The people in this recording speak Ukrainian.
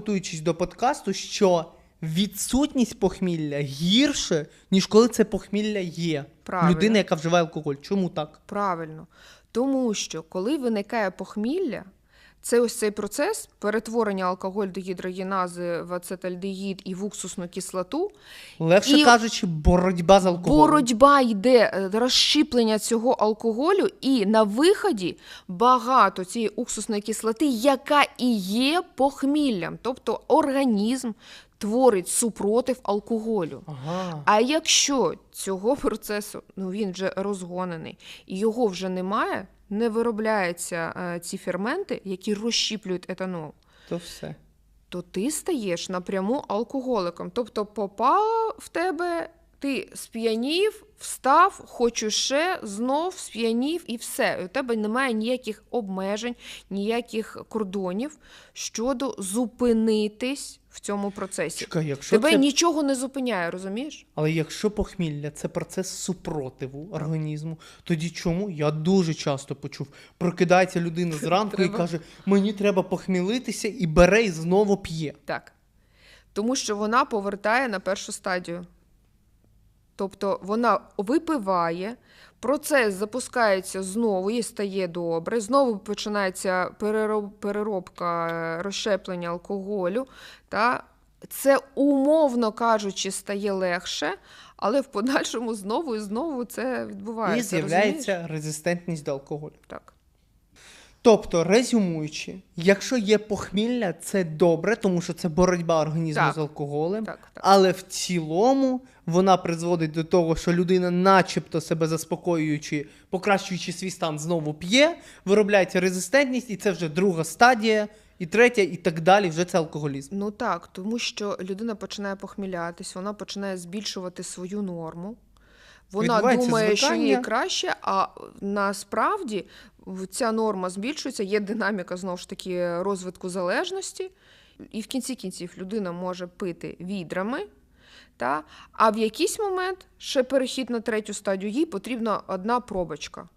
готуючись до подкасту, що відсутність похмілля гірше, ніж коли це похмілля є. Правильно. Людина, яка вживає алкоголь. Чому так? Правильно. Тому що коли виникає похмілля, це ось цей процес перетворення алкоголь до гідрогенази в ацетальдегід і в уксусну кислоту, Легше І- кажучи, боротьба з алкоголем. боротьба йде е, розщіплення цього алкоголю, і на виході багато цієї уксусної кислоти, яка і є похміллям. Тобто організм творить супротив алкоголю. Ага. А якщо цього процесу ну він вже розгонений і його вже немає, не виробляються е, ці ферменти, які розщіплюють етанол, То все. то ти стаєш напряму алкоголиком. Тобто попала в тебе, ти сп'янів, встав, хочу ще, знов сп'янів і все. У тебе немає ніяких обмежень, ніяких кордонів щодо зупинитись в цьому процесі. Чекай, якщо Тебе це... нічого не зупиняє, розумієш? Але якщо похмілля це процес супротиву організму, тоді чому? Я дуже часто почув. Прокидається людина зранку і каже: мені треба похмілитися, і бере і знову п'є. Так. Тому що вона повертає на першу стадію. Тобто вона випиває, процес запускається знову і стає добре. Знову починається переробка е, розщеплення алкоголю. Та це, умовно кажучи, стає легше, але в подальшому знову і знову це відбувається. І з'являється резистентність до алкоголю. Так. Тобто, резюмуючи, якщо є похмілля, це добре, тому що це боротьба організму Так. з алкоголем. Так, так. Але в цілому вона призводить до того, що людина, начебто себе заспокоюючи, покращуючи свій стан, знову п'є, виробляється резистентність, і це вже друга стадія, і третя, і так далі. Вже це алкоголізм. Ну так, тому що людина починає похмілятись, вона починає збільшувати свою норму. Вона думає, думає, що їй краще, а насправді ця норма збільшується, є динаміка знову ж таки розвитку залежності, і в кінці кінців людина може пити відрами. Та? А в якийсь момент ще перехід на третю стадію, їй потрібна одна пробочка.